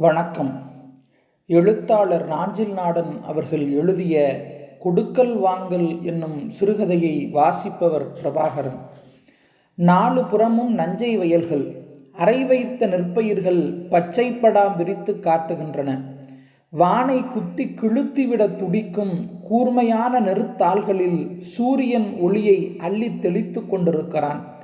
வணக்கம். எழுத்தாளர் நாஞ்சில் நாடன் அவர்கள் எழுதிய கொடுக்கல் வாங்கல் என்னும் சிறுகதையை வாசிப்பவர் பிரபாகரன். நாலு புறமும் நஞ்சை வயல்கள் அரை வைத்த நெற்பயிர்கள் பச்சைப்படாம் விரித்து காட்டுகின்றன. வானை குத்தி கிழுத்திவிட துடிக்கும் கூர்மையான நெருத்தாள்களில் சூரியன் ஒளியை அள்ளி தெளித்து கொண்டிருக்கிறான்.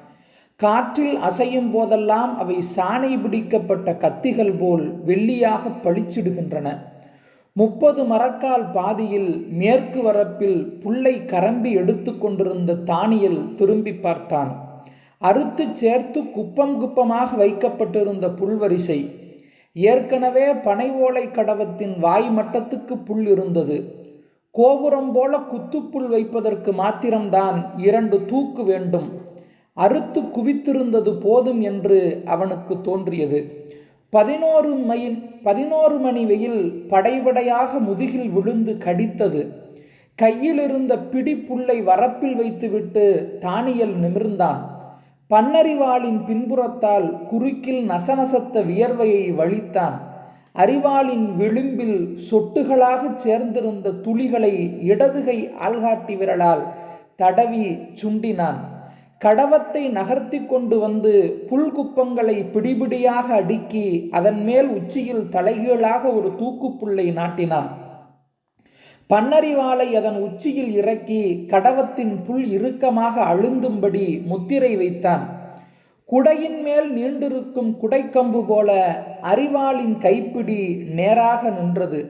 காற்றில் அசையும் போதெல்லாம் அவை சாணை பிடிக்கப்பட்ட கத்திகள் போல் வெள்ளியாக பளிச்சிடுகின்றன. முப்பது மரக்கால் பாதியில் மேற்கு வரப்பில் புல்லை கரம்பி எடுத்து கொண்டிருந்த தானியல் திரும்பி பார்த்தான். அறுத்து சேர்த்து குப்பம் குப்பமாக வைக்கப்பட்டிருந்த புல்வரிசை. ஏற்கனவே பனை ஓலை கடவத்தின் வாய் மட்டத்துக்கு புல் இருந்தது. கோபுரம் போல குத்துப்புல் வைப்பதற்கு மாத்திரம்தான் இரண்டு தூக்கு வேண்டும். அறுத்து குவித்திருந்தது போதும் என்று அவனுக்கு தோன்றியது. பதினோரு மயில் பதினோரு மணி வெயில் படைபடையாக முதுகில் விழுந்து கடித்தது. கையிலிருந்த பிடிப்புள்ளை வரப்பில் வைத்துவிட்டு தானியல் நிமிர்ந்தான். பன்னறிவாளின் பின்புறத்தால் குறுக்கில் நசநசத்த வியர்வையை வழித்தான். அறிவாளின் விளிம்பில் சொட்டுகளாகச் சேர்ந்திருந்த துளிகளை இடதுகை ஆள்காட்டி விரலால் தடவி சுண்டினான். கடவத்தை நகர்த்தி கொண்டு வந்து புல்குப்பங்களை பிடிபிடியாக அடுக்கி அதன் மேல் உச்சியில் தலைகீழாக ஒரு தூக்குப்புள்ளை நாட்டினான். பன்னறிவாளை அதன் உச்சியில் இறக்கி கடவத்தின் புல் இறுக்கமாக அழுந்தும்படி முத்திரை வைத்தான். குடையின் மேல் நீண்டிருக்கும் குடைக்கம்பு போல அறிவாளின் கைப்பிடி நேராக நின்றது.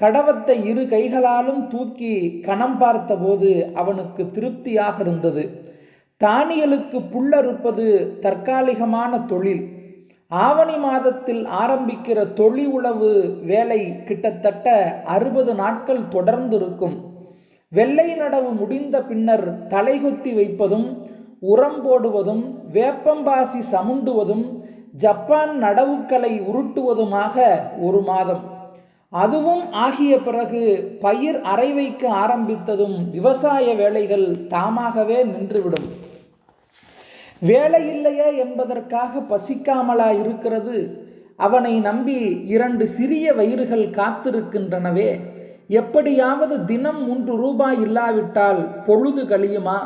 கடவத்தை இரு கைகளாலும் தூக்கி கணம் பார்த்தபோது அவனுக்கு திருப்தியாக இருந்தது. தானியலுக்கு புல்லறுப்பது தற்காலிகமான தொழில். ஆவணி மாதத்தில் ஆரம்பிக்கிற தொழி உழவு வேலை கிட்டத்தட்ட அறுபது நாட்கள் தொடர்ந்து இருக்கும் வெள்ளை நடவு முடிந்த பின்னர் தலைகுத்தி வைப்பதும் உரம் போடுவதும் வேப்பம்பாசி சமுண்டுவதும் ஜப்பான் நடவுக்களை உருட்டுவதுமாக ஒரு மாதம். அதுவும் ஆகிய பிறகு பயிர் அரை வைக்க ஆரம்பித்ததும் விவசாய வேலைகள் தாமாகவே நின்றுவிடும். வேலை இல்லையே என்பதற்காக பசிக்காமலா இருக்கிறது அவனை நம்பி இரண்டு சிறிய வயிறுகள் காத்திருக்கின்றனவே. எப்படியாவது தினம் மூன்று ரூபாய் இல்லாவிட்டால் பொழுது கழியுமா?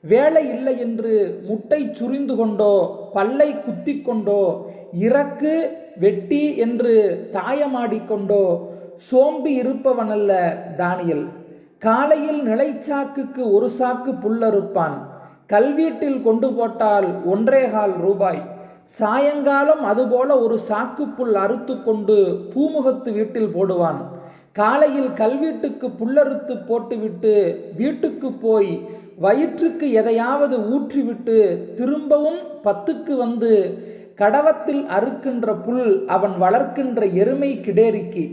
வேலை இல்லை என்று முட்டை சுரிந்து கொண்டோ பல்லை குத்தி கொண்டோ இறக்கு வெட்டி என்று தாயமாடிக்கொண்டோ சோம்பி இருப்பவனல்ல தானியல். காலையில் நிலைச்சாக்குக்கு ஒரு சாக்கு புல்லறுப்பான். கல்வீட்டில் கொண்டு போட்டால் ஒன்றேகால் ரூபாய். சாயங்காலம் அதுபோல ஒரு சாக்கு புல் அறுத்து கொண்டு பூமுகத்து வீட்டில் போடுவான். காலையில் கல்வீட்டுக்கு புல்லறுத்து போட்டுவிட்டு வீட்டுக்கு போய் வயிற்றுக்கு எதையாவது ஊற்றிவிட்டு திரும்பவும் பத்துக்கு வந்து கடவத்தில் அறுக்கின்ற புல் அவன் வளர்க்கின்ற எருமை கிடேரிக்கு.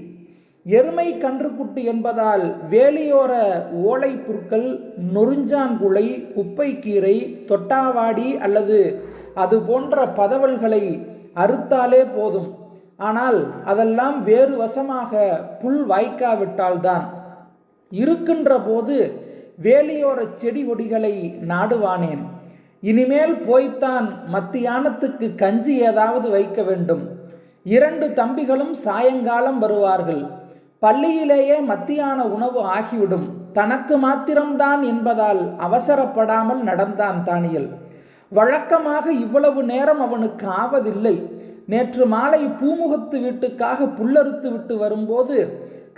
எருமை கன்றுக்குட்டி என்பதால் வேலியோர ஓலை புற்கள் நொறுஞ்சான்குலை குப்பைக்கீரை தொட்டாவாடி அல்லது அது போன்ற பதவல்களை அறுத்தாலே போதும். ஆனால் அதெல்லாம் வேறு வசமாக புல் வாய்க்காவிட்டால்தான். இருக்கின்ற போது வேலியோர செடி கொடிகளை நாடுவானேன். இனிமேல் போய்த்தான் மத்தியானத்துக்கு கஞ்சி ஏதாவது வைக்க வேண்டும். இரண்டு தம்பிகளும் சாயங்காலம் வருவார்கள். பள்ளியிலேயே மத்தியான உணவு ஆகிவிடும். தனக்கு மாத்திரம்தான் என்பதால் அவசரப்படாமல் நடந்தான் தானியல். வழக்கமாக இவ்வளவு நேரம் அவனுக்கு ஆவதில்லை. நேற்று மாலை பூமுகத்து வீட்டுக்காக புல்லறுத்து விட்டு வரும்போது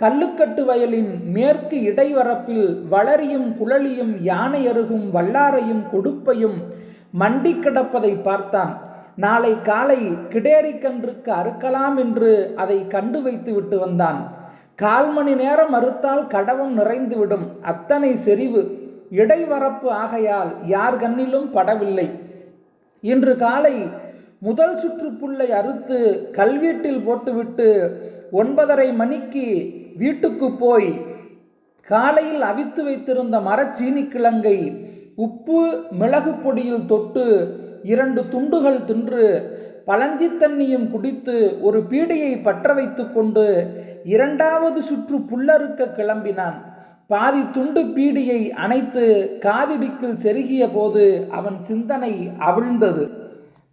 கல்லுக்கட்டு வயலின் மேற்கு இடைவரப்பில் வளரியும் குழலியும் யானை அருகும் வல்லாரையும் கொடுப்பையும் மண்டி கிடப்பதை பார்த்தான். நாளை காலை கிடேரிக்கன்றுக்கு அறுக்கலாம் என்று அதை கண்டு வைத்து விட்டு வந்தான். கால் மணி நேரம் அறுத்தால் கடவும் நிறைந்துவிடும். அத்தனை செறிவு. இடைவரப்பு ஆகையால் யார் கண்ணிலும் படவில்லை. இன்று காலை முதல் சுற்றுப்புள்ளை அறுத்து கல்வீட்டில் போட்டுவிட்டு ஒன்பதரை மணிக்கு வீட்டுக்கு போய் காலையில் அவித்து வைத்திருந்த மரச்சீனி கிழங்கை உப்பு மிளகு பொடியில் தொட்டு இரண்டு துண்டுகள் தின்று பழஞ்சி தண்ணியும் குடித்து ஒரு பீடியை பற்ற வைத்து கொண்டு இரண்டாவது சுற்று புல்லறுக்க கிளம்பினான். பாதி துண்டு பீடியை அணைத்து காதிடிக்கில் செருகிய போது அவன் சிந்தனை அவிழ்ந்தது.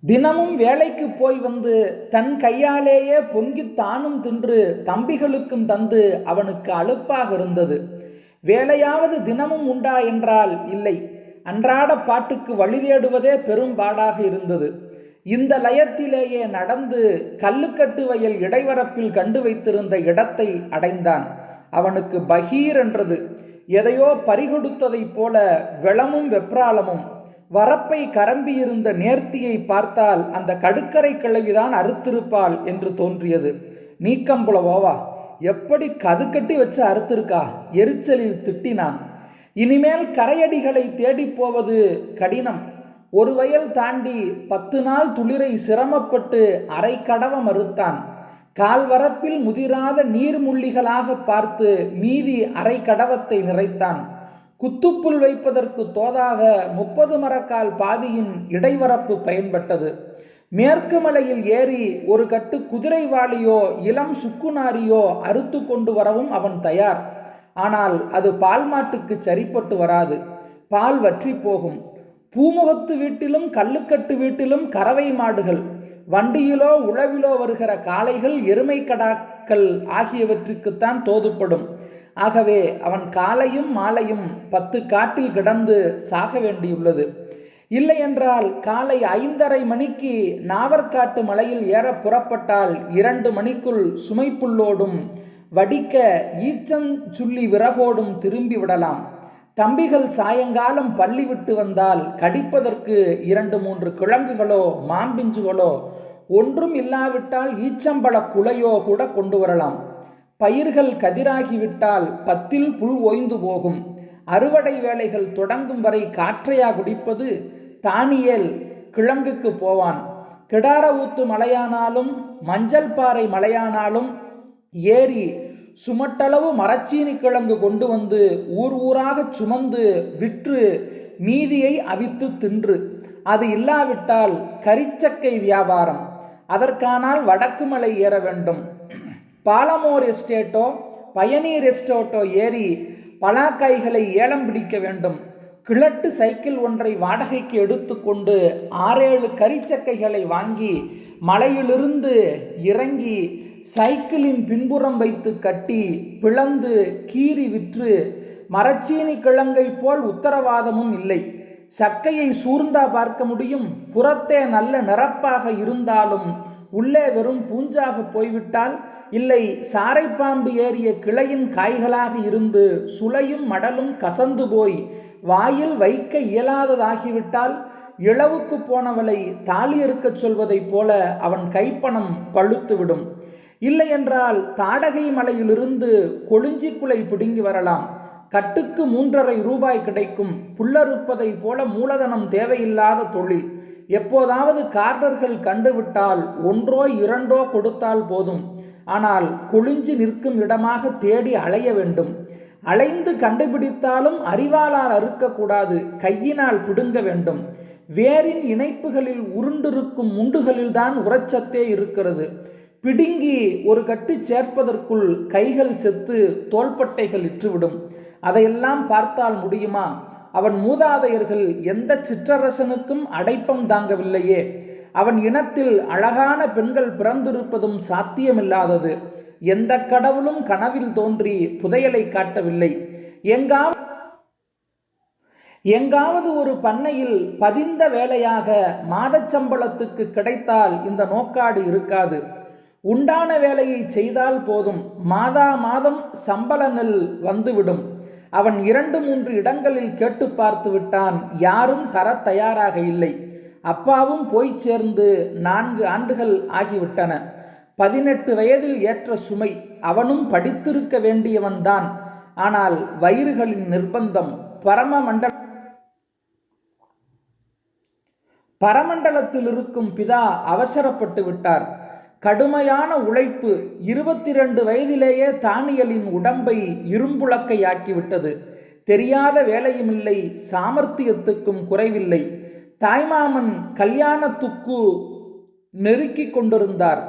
தினமும் வேலைக்கு போய் வந்து தன் கையாலேயே பொங்கி தானும் தின்று தம்பிகளுக்கும் தந்து அவனுக்கு அலுப்பாக இருந்தது. வேலையாவது தினமும் உண்டா என்றால் இல்லை. அன்றாட பாட்டுக்கு வழி தேடுவதே பெரும்பாடாக இருந்தது. இந்த லயத்திலேயே நடந்து கல்லுக்கட்டு வயல் இடைவரப்பில் கண்டு வைத்திருந்த இடத்தை அடைந்தான். அவனுக்கு பகீர் என்றது. எதையோ பறிகொடுத்ததைப் போல வெளமும் வெப்ராளமும். வரப்பை கரம்பியிருந்த நேர்த்தியை பார்த்தால் அந்த கடுக்கரை கிழவிதான் அறுத்திருப்பாள் என்று தோன்றியது. நீக்கம்புலவோவா எப்படி கதுக்கட்டி வச்சு அறுத்திருக்கா? எரிச்சலில் திட்டினான். இனிமேல் கரையடிகளை தேடிப் போவது கடினம். ஒரு வயல் தாண்டி பத்து நாள் துளிரை சிரமப்பட்டு அரை கடவ மறுத்தான். கால்வரப்பில் முதிராத நீர்முள்ளிகளாக பார்த்து மீதி அரை கடவத்தை நிறைத்தான். குத்துப்புல் வைப்பதற்கு தோதாக முப்பது மரக்கால் பாதியின் இடைவரப்பு பயன்பட்டது. மேற்கு மலையில் ஏறி ஒரு கட்டு குதிரை வாளியோ இளம் சுக்குநாரியோ அறுத்து கொண்டு வரவும் அவன் தயார். ஆனால் அது பால் மாட்டுக்கு சரிப்பட்டு வராது. பால் வற்றி போகும். பூமுகத்து வீட்டிலும் கல்லுக்கட்டு வீட்டிலும் கறவை மாடுகள் வண்டியிலோ உழவிலோ வருகிற காளைகள் எருமை கடாக்கள் ஆகியவற்றுக்குத்தான் தோதுப்படும். ஆகவே அவன் காலையும் மாலையும் பத்து காட்டில் கிடந்து சாக வேண்டியுள்ளது. இல்லையென்றால் காலை ஐந்தரை மணிக்கு நாவற்காட்டு மலையில் ஏற புறப்பட்டால் இரண்டு மணிக்குள் சுமைப்புள்ளோடும் வடிக்க ஈச்சன் சுள்ளி விறகோடும் திரும்பி விடலாம். தம்பிகள் சாயங்காலம் பள்ளி விட்டு வந்தால் கடிப்பதற்கு இரண்டு மூன்று கிழங்குகளோ மாம்பிஞ்சுகளோ ஒன்றும் இல்லாவிட்டால் ஈச்சம்பழ குலையோ கூட கொண்டு வரலாம். பயிர்கள் கதிராகிவிட்டால் பத்தில் புல் ஓய்ந்து போகும். அறுவடை வேலைகள் தொடங்கும் வரை காற்றையா குடிப்பது? தானியல் கிழங்குக்கு போவான். கிடார ஊத்து மலையானாலும் மஞ்சள் பாறை மலையானாலும் ஏரி சுமட்டளவு மரச்சீனி கிழங்கு கொண்டு வந்து ஊர் ஊராக சுமந்து விற்று மீதியை அவித்து தின்று. அது இல்லாவிட்டால் கரிச்சக்கை வியாபாரம். அதற்கானால் வடக்கு மலை ஏற வேண்டும். பாலமோர் எஸ்டேட்டோ பயனீர் எஸ்டேட்டோ ஏறி பலாக்காய்களை ஏலம் பிடிக்க வேண்டும். கிழட்டு சைக்கிள் ஒன்றை வாடகைக்கு எடுத்துக்கொண்டு ஆறேழு கரிச்சக்கைகளை வாங்கி மலையிலிருந்து இறங்கி சைக்கிளின் பின்புறம் வைத்து கட்டி பிளந்து கீறி விற்று மரச்சீனி கிழங்கை போல் உத்தரவாதமும் இல்லை. சக்கையை சூர்ந்தா பார்க்க முடியும். புறத்தே நல்ல நிரப்பாக இருந்தாலும் உள்ளே வெறும் பூஞ்சாக போய்விட்டால் இல்லை. சாரைப்பாம்பு ஏறிய கிளையின் காய்களாக இருந்து சுளையும் மடலும் கசந்து போய் வாயில் வைக்க இயலாததாகிவிட்டால் இளவுக்கு போனவளை தாலி இருக்கச் சொல்வதைப் போல அவன் கைப்பணம் பழுத்துவிடும். இல்லையென்றால் தாடகை மலையிலிருந்து கொழுஞ்சிக்குலை பிடுங்கி வரலாம். கட்டுக்கு மூன்றரை ரூபாய் கிடைக்கும். புல்லறுப்பதைப் போல மூலதனம் தேவையில்லாத தொழில். எப்போதாவது கார்டர்கள் கண்டுவிட்டால் ஒன்றோ இரண்டோ கொடுத்தால் போதும். ஆனால் கொழிஞ்சி நிற்கும் இடமாக தேடி அலைய வேண்டும். அலைந்து கண்டுபிடித்தாலும் அறிவாளால் அறுக்கக்கூடாது. கையினால் பிடுங்க வேண்டும். வேரின் இணைப்புகளில் உருண்டிருக்கும் முண்டுகளில்தான் உரச்சத்தே இருக்கிறது. பிடுங்கி ஒரு கட்டு சேர்ப்பதற்குள் கைகள் செத்து தோள்பட்டைகள் இற்றுவிடும். அதையெல்லாம் பார்த்தால் முடியுமா? அவன் மூதாதையர்கள் எந்த சிற்றரசனுக்கும் அடைப்பம் தாங்கவில்லையே. அவன் இனத்தில் அழகான பெண்கள் பிறந்திருப்பதும் சாத்தியமில்லாதது. எந்த கடவுளும் கனவில் தோன்றி புதையலை காட்டவில்லை. எங்காவது எங்காவது ஒரு பண்ணையில் பதிந்த வேலையாக மாதச்சம்பளத்துக்கு கிடைத்தால் இந்த நோக்காடு இருக்காது. உண்டான வேலையை செய்தால் போதும். மாதா மாதம் சம்பள நெல் வந்துவிடும். அவன் இரண்டு மூன்று இடங்களில் கேட்டு பார்த்து விட்டான். யாரும் தர தயாராக இல்லை. அப்பாவும் போய் சேர்ந்து நான்கு ஆண்டுகள் ஆகிவிட்டன. பதினெட்டு வயதில் ஏற்ற சுமை அவனும் படித்திருக்க வேண்டியவன்தான். ஆனால் வயிறுகளின் நிர்பந்தம் பரம மண்டல பரமண்டலத்தில் இருக்கும் பிதா அவசரப்பட்டு விட்டார். கடுமையான உழைப்பு இருபத்தி ரெண்டு வயதிலேயே தானியலின் உடம்பை இரும்புழக்கையாக்கிவிட்டது தெரியாத வேலையுமில்லை சாமர்த்தியத்துக்கும் குறைவில்லை. தாய்மாமன் கல்யாணத்துக்கு நெருக்கி கொண்டிருந்தார்.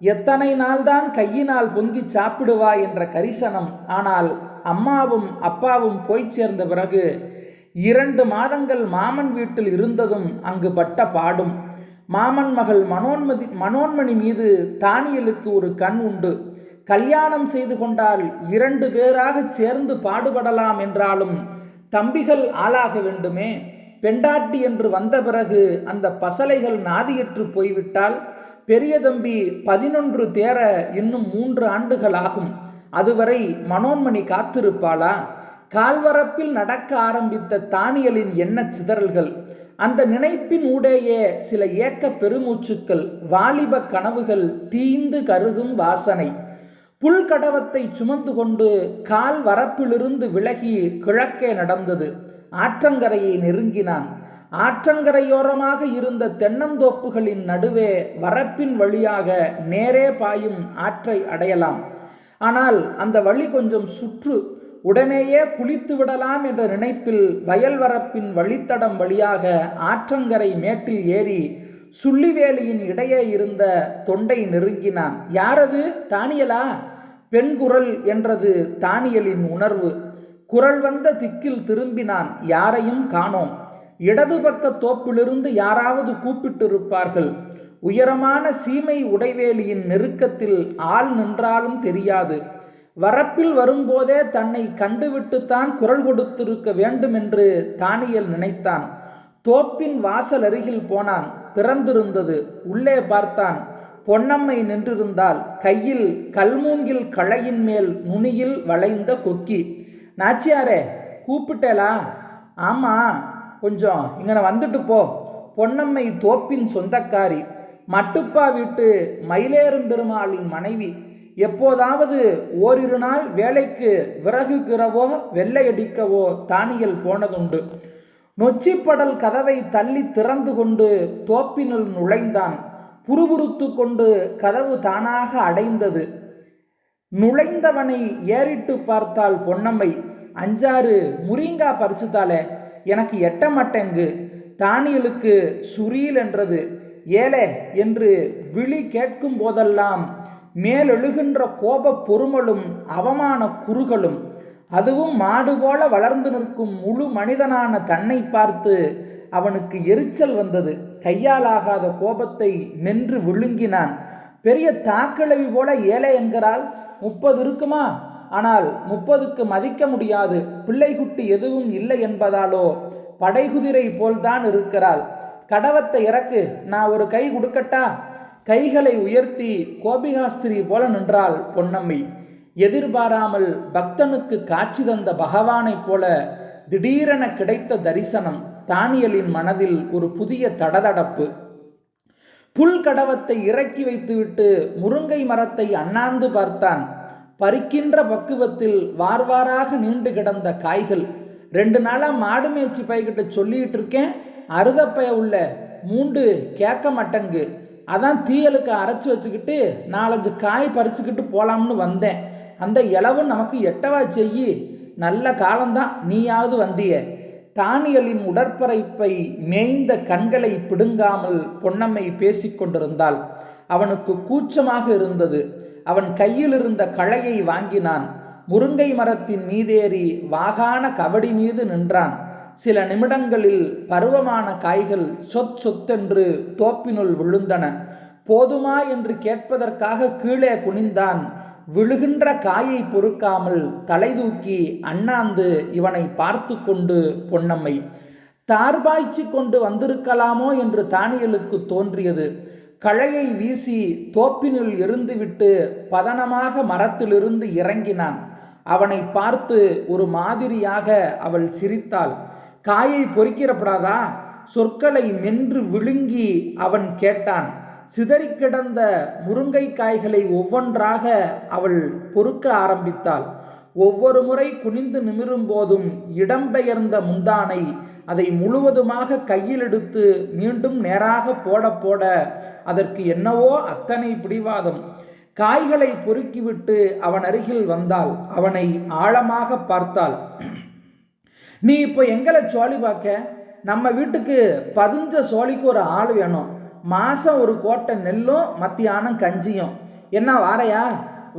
எத்தனை நாள்தான் கையினால் பொங்கி சாப்பிடுவா என்ற கரிசனம். ஆனால் அம்மாவும் அப்பாவும் போய் சேர்ந்த பிறகு இரண்டு மாதங்கள் மாமன் வீட்டில் இருந்ததும் அங்கு பட்ட பாடும். மாமன் மகள் மனோன்மதி மனோன்மணி மீது தானியலுக்கு ஒரு கண் உண்டு. கல்யாணம் செய்து கொண்டால் இரண்டு பேராக சேர்ந்து பாடுபடலாம் என்றாலும் தம்பிகள் ஆளாக வேண்டுமே. பெண்டாட்டி என்று வந்த பிறகு அந்த பசலைகள் நாதியற்று போய்விட்டால் பெரிய தம்பி பதினொன்று தேர இன்னும் மூன்று ஆண்டுகள் ஆகும். அதுவரை மனோன்மணி காத்திருப்பாளா? கால்வரப்பில் நடக்க ஆரம்பித்த தானியலின் எண்ண சிதறல்கள் அந்த நினைப்பின் ஊடேயே சில ஏக்க பெருமூச்சுக்கள் வாலிப கனவுகள் தீந்து கருகும் வாசனை. புல்கடவத்தை சுமந்து கொண்டு கால் வரப்பிலிருந்து விலகி கிழக்கே நடந்தது. ஆற்றங்கரையை நெருங்கினான். ஆற்றங்கரையோரமாக இருந்த தென்னந்தோப்புகளின் நடுவே வரப்பின் வழியாக நேரே பாயும் ஆற்றை அடையலாம். ஆனால் அந்த வழி கொஞ்சம் சுற்று உடனேயே குளித்து விடலாம் என்ற நினைப்பில் வயல் வரப்பின் வழித்தடம் வழியாக ஆற்றங்கரை மேட்டில் ஏறி சுள்ளிவேலியின் இடையே இருந்த தொண்டை நெருங்கினான். யாரது? தானியலா? பெண் குரல் என்றது தானியலின் உணர்வு. குரல் வந்த திக்கில் திரும்பினான். யாரையும் காணோம். இடது பக்க தோப்பிலிருந்து யாராவது கூப்பிட்டிருப்பார்கள். உயரமான சீமை உடைவேலியின் நெருக்கத்தில் ஆள் நின்றாலும் தெரியாது. வரப்பில் வரும்போதே தன்னை கண்டுவிட்டுத்தான் குரல் கொடுத்திருக்க வேண்டும் என்று தானியல் நினைத்தான். தோப்பின் வாசல் அருகில் போனான். திறந்திருந்தது. உள்ளே பார்த்தான். பொன்னம்மை நின்றிருந்தால் கையில் கல்மூங்கில் களையின் மேல் நுனியில் வளைந்த கொக்கி. நாச்சியாரே கூப்பிட்டேலா? ஆமா கொஞ்சம் இங்கே வந்துட்டு போ. பொன்னம்மை தோப்பின் சொந்தக்காரி. மட்டுப்பா வீட்டு மயிலேறும் பெருமாளின் மனைவி. எப்போதாவது ஓரிரு நாள் வேலைக்கு விறகுகிறவோ வெள்ளையடிக்கவோ தானியல் போனதுண்டு. நொச்சிப்படல் கதவை தள்ளி திறந்து கொண்டு தோப்பினுள் நுழைந்தான். புறுபுறுத்து கொண்டு கதவு தானாக அடைந்தது. நுழைந்தவனை ஏறிட்டு பார்த்தால் பொன்னம்மை அஞ்சாறு முரிங்கா பறிச்சுதாலே எனக்கு எட்ட மாட்டேங்கு தானியலுக்கு சுரீல் என்றது. ஏலே என்று விழி கேட்கும் போதெல்லாம் மேலெழுகின்ற கோப பொறுமலும் அவமான குறுகளும் அதுவும் மாடு போல வளர்ந்து நிற்கும் முழு மனிதனான தன்னை பார்த்து அவனுக்கு எரிச்சல் வந்தது. கையாலாகாத கோபத்தை மென்று விழுங்கினான். பெரிய தாக்கிழவி போல ஏழை என்கிறாள். முப்பது இருக்குமா? ஆனால் முப்பதுக்கு மதிக்க முடியாது. பிள்ளைகுட்டி எதுவும் இல்லை என்பதாலோ படைகுதிரை போல்தான் இருக்கிறாள். கடவத்தை இறக்கு நான் ஒரு கை கொடுக்கட்டா? கைகளை உயர்த்தி கோபிகாஸ்திரி போல நின்றாள் பொன்னம்மை. எதிர்பாராமல் பக்தனுக்கு காட்சி தந்த பகவானைப் போல திடீரென கிடைத்த தரிசனம் தானியலின் மனதில் ஒரு புதிய தடதடப்பு. புல்கடவத்தை இறக்கி வைத்துவிட்டு முருங்கை மரத்தை அண்ணாந்து பார்த்தான். பறிக்கின்ற பக்குவத்தில் வார்வாராக நீண்டு கிடந்த காய்கள். ரெண்டு நாளாக மாடு மேய்ச்சி பைக்கிட்ட சொல்லிட்டு இருக்கேன். அறுதப்பைய உள்ள மூண்டு கேட்க மாட்டேங்கு அதான் தீயலுக்கு அரைச்சி வச்சுக்கிட்டு நாலஞ்சு காய் பறிச்சுக்கிட்டு போகலாம்னு வந்தேன். அந்த இளவு நமக்கு எட்டவா செய்யி? நல்ல காலம்தான் நீயாவது வந்திய. தானியலின் உடற்பரைப்பை மேய்ந்த கண்களை பிடுங்காமல் பொன்னம்மை பேசிக்கொண்டிருந்தாள் அவனுக்கு கூச்சமாக இருந்தது. அவன் கையில் இருந்த களையை வாங்கினான். முருங்கை மரத்தின் மீதேறி வாகான கபடி மீது நின்றான். சில நிமிடங்களில் பருவமான காய்கள் சொத் சொத்தென்று தோப்பினுள் விழுந்தன. போதுமா என்று கேட்பதற்காக கீழே குனிந்தான். விழுகின்ற காயை பொறுக்காமல் தலை தூக்கி அண்ணாந்து இவனை பார்த்து கொண்டு பொன்னம்மை தார்பாய்ச்சி கொண்டு வந்திருக்கலாமோ? என்று தானியலுக்கு தோன்றியது. கழையை வீசி தோப்பினுள் எருந்துவிட்டு பதனமாக மரத்திலிருந்து இறங்கினான். அவனை பார்த்து ஒரு மாதிரியாக அவள் சிரித்தாள். காயை பொறிக்கிறப்படாதா? சொற்களை மென்று விழுங்கி அவன் கேட்டான். சிதறி கிடந்த முருங்கை காய்களை ஒவ்வொன்றாக அவள் பொறுக்க ஆரம்பித்தாள். ஒவ்வொரு முறை குனிந்து நிமிரும் போதும் இடம்பெயர்ந்த முந்தானை அதை முழுவதுமாக கையில் எடுத்து மீண்டும் நேராக போட போட அதற்கு என்னவோ அத்தனை பிடிவாதம். காய்களை பொறுக்கிவிட்டு அவன் அருகில் வந்தாள். அவனை ஆழமாக பார்த்தாள். நீ இப்போ எங்களை சோழி பார்க்க? நம்ம வீட்டுக்கு பதிஞ்ச சோழிக்கு ஒரு ஆள் வேணும். மாதம் ஒரு கோட்டை நெல்லும் மத்தியானம் கஞ்சியும். என்ன வாரையா?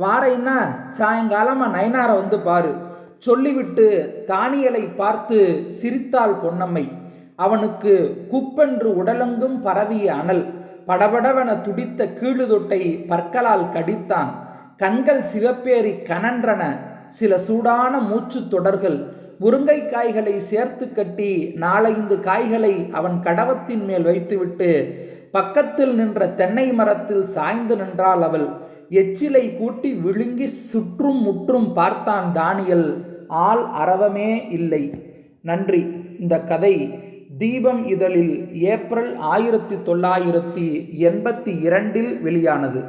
வாரைன்னா சாயங்காலமாக நயனாரை வந்து பாரு. சொல்லிவிட்டு தானியலை பார்த்து சிரித்தாள் பொன்னம்மை. அவனுக்கு குப்பென்று உடலெங்கும் பரவிய அனல். படபடவென துடித்த கீழுதொட்டை பற்களால் கடித்தான். கண்கள் சிவப்பேறி கனன்றன. சில சூடான மூச்சு தொடர்கள். முருங்கைக்காய்களை சேர்த்து கட்டி நாலைந்து காய்களை அவன் கடவத்தின் மேல் வைத்துவிட்டு பக்கத்தில் நின்ற தென்னை மரத்தில் சாய்ந்து நின்றாள் அவள். எச்சிலை கூட்டி விழுங்கி சுற்றும் முற்றும் பார்த்தான் தானியல். ஆள் அரவமே இல்லை. நன்றி. இந்த கதை தீபம் இதழில் ஏப்ரல் ஆயிரத்தி தொள்ளாயிரத்தி எண்பத்தி இரண்டில் வெளியானது.